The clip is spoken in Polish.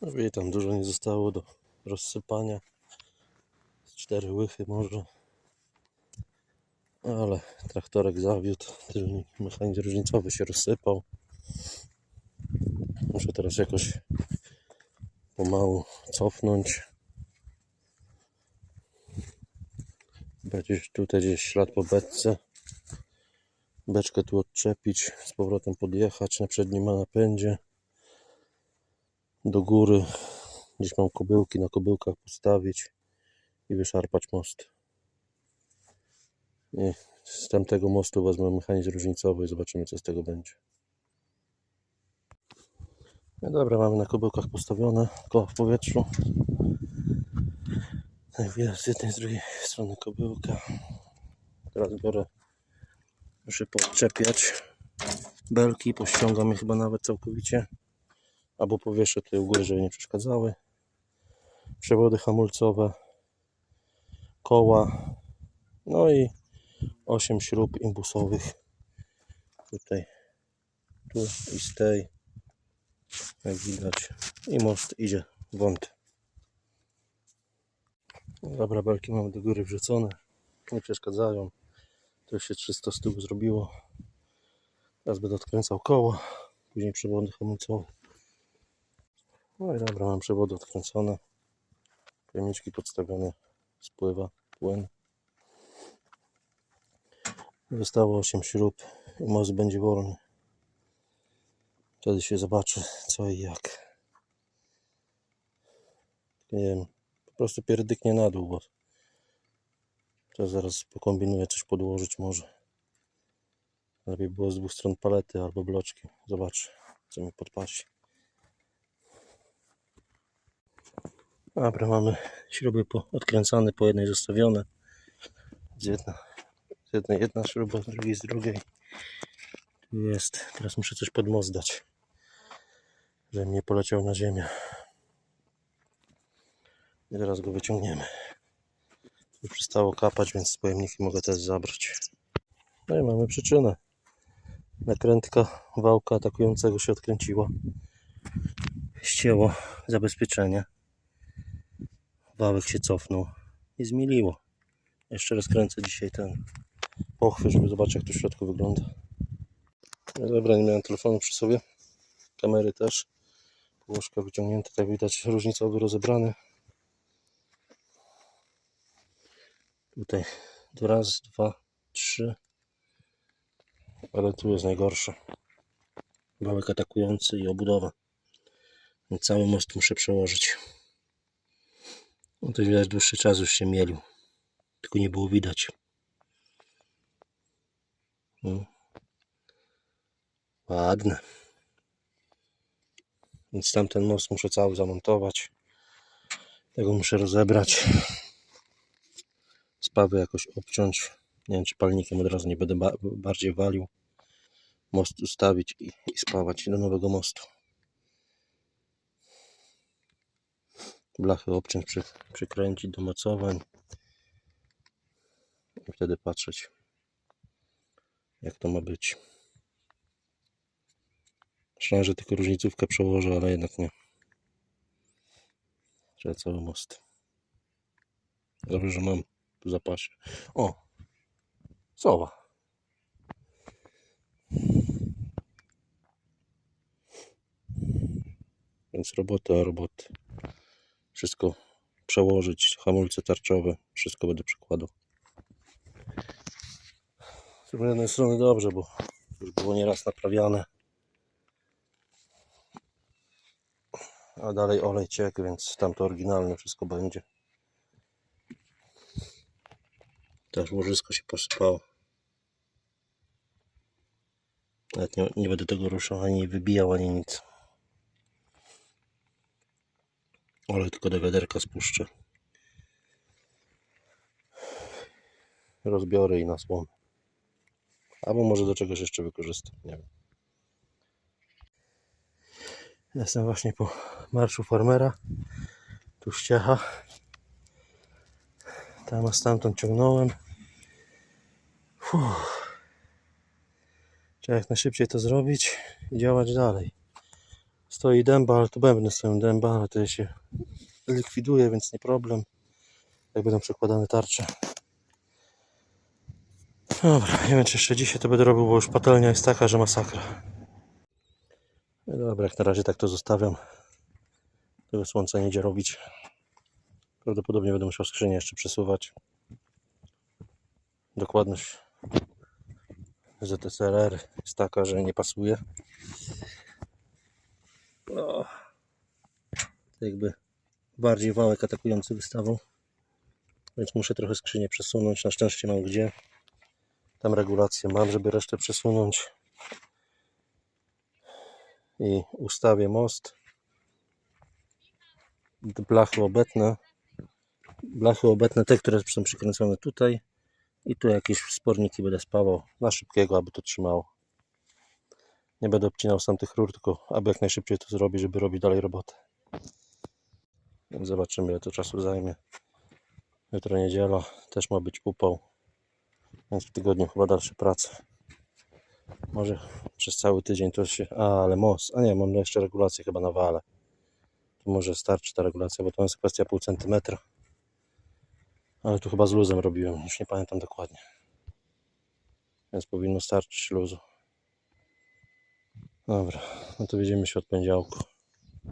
No tam dużo nie zostało do rozsypania. Z cztery łychy może. Ale traktorek zawiódł, tylnik mechanizm różnicowy się rozsypał. Muszę teraz jakoś pomału cofnąć. Będzie tutaj gdzieś ślad po beczce. Beczkę tu odczepić, z powrotem podjechać na przednim napędzie. Do góry, gdzieś mam kobyłki, na kobyłkach postawić i wyszarpać most. I z tamtego mostu wezmę mechanizm różnicowy i zobaczymy co z tego będzie. No dobra, mamy na kobyłkach postawione, koło w powietrzu. Widać z jednej, z drugiej strony kobyłka. Teraz biorę, muszę podczepiać belki, pościągam je chyba nawet całkowicie. Albo powieszę tutaj u góry, żeby nie przeszkadzały. Przewody hamulcowe, koła, no i 8 śrub imbusowych. Tutaj, tu i z tej, jak widać. I most idzie wąt. Dobra, belki mamy do góry wrzucone. Nie przeszkadzają. To się 300 z tyłu zrobiło. Teraz będę odkręcał koło. Później przewody hamulcowe. No i dobra, mam przewody odkręcone. Pojemniczki podstawione. Spływa płyn. Zostało 8 śrub i most będzie wolny. Wtedy się zobaczy co i jak. Nie wiem, po prostu pierdyknie na dół, bo to zaraz pokombinuję coś podłożyć może. Lepiej było z dwóch stron palety albo bloczki. Zobaczę, co mi podpasi. Dobra, mamy śruby po, odkręcane, po jednej zostawione. Z, jedna, z jednej jedna śruba, z drugiej z drugiej. Jest. Teraz muszę coś pod most dać, żeby nie poleciał na ziemię. I teraz go wyciągniemy. Już przestało kapać, więc pojemniki mogę też zabrać. No i mamy przyczynę. Nakrętka wałka atakującego się odkręciła. Ścięło zabezpieczenie. Wałek się cofnął i zmieliło. Jeszcze rozkręcę dzisiaj ten pochwy, żeby zobaczyć jak to w środku wygląda. No dobra, nie miałem telefonu przy sobie. Kamery też. Położka wyciągnięte, tak widać różnicowy rozebrany. Tutaj raz, dwa, trzy. Ale tu jest najgorsze. Wałek atakujący i obudowa. Cały most muszę przełożyć. No to widać dłuższy czas już się mielił. Tylko nie było widać. No. Ładne. Więc tamten most muszę cały zamontować. Tego muszę rozebrać. Spawy jakoś obciąć. Nie wiem, czy palnikiem od razu nie będę ba bardziej walił. Most ustawić i, i spawać do nowego mostu. Blachy obciąć, przy, przykręcić do mocowań. I wtedy patrzeć, jak to ma być. Myślałem, że tylko różnicówkę przełożę, ale jednak nie. Trzeba cały most. Dobrze, że mam tu zapasie. O! Sowa. Więc roboty, a roboty. Wszystko przełożyć, hamulce tarczowe, wszystko będę przykładał. Z jednej strony dobrze, bo już było nieraz naprawiane. A dalej olej ciekł, więc tam to oryginalne wszystko będzie. Też łożysko się posypało. Nawet nie, nie będę tego ruszał, ani wybijał, ani nic. Olej tylko do wiaderka spuszczę. Rozbiorę i na słomę. Albo może do czegoś jeszcze wykorzystam, nie wiem. Jestem właśnie po marszu farmera. Tu ściecha. Tam a stamtąd ciągnąłem. Fuh. Trzeba jak najszybciej to zrobić i działać dalej. Stoi dęba, ale to bębny stoją dęba, ale to się likwiduje, więc nie problem. Jak będą przekładane tarcze. Dobra, nie wiem czy jeszcze dzisiaj to będę robił, bo już patelnia jest taka, że masakra. No dobra, jak na razie tak to zostawiam. Tego słońca nie idzie robić. Prawdopodobnie będę musiał skrzynię jeszcze przesuwać. Dokładność ZSRR jest taka, że nie pasuje. O, to jakby bardziej wałek atakujący wystawał. Więc muszę trochę skrzynię przesunąć. Na szczęście mam gdzie. Tam regulację mam, żeby resztę przesunąć. I ustawię most. Blachy obetnę. Blachy obetnę, te, które są przykręcone tutaj. I tu jakieś sporniki będę spawał na szybkiego, aby to trzymało. Nie będę obcinał sam tych rur, tylko aby jak najszybciej to zrobić, żeby robić dalej robotę. Zobaczymy, ile to czasu zajmie. Jutro niedziela, też ma być upał. Więc w tygodniu chyba dalsze prace. Może przez cały tydzień to się... A, ale most. A nie, mam jeszcze regulację chyba na wale. Tu może starczy ta regulacja, bo to jest kwestia pół centymetra. Ale tu chyba z luzem robiłem, już nie pamiętam dokładnie. Więc powinno starczyć luzu. Dobra, no to widzimy się od poniedziałku.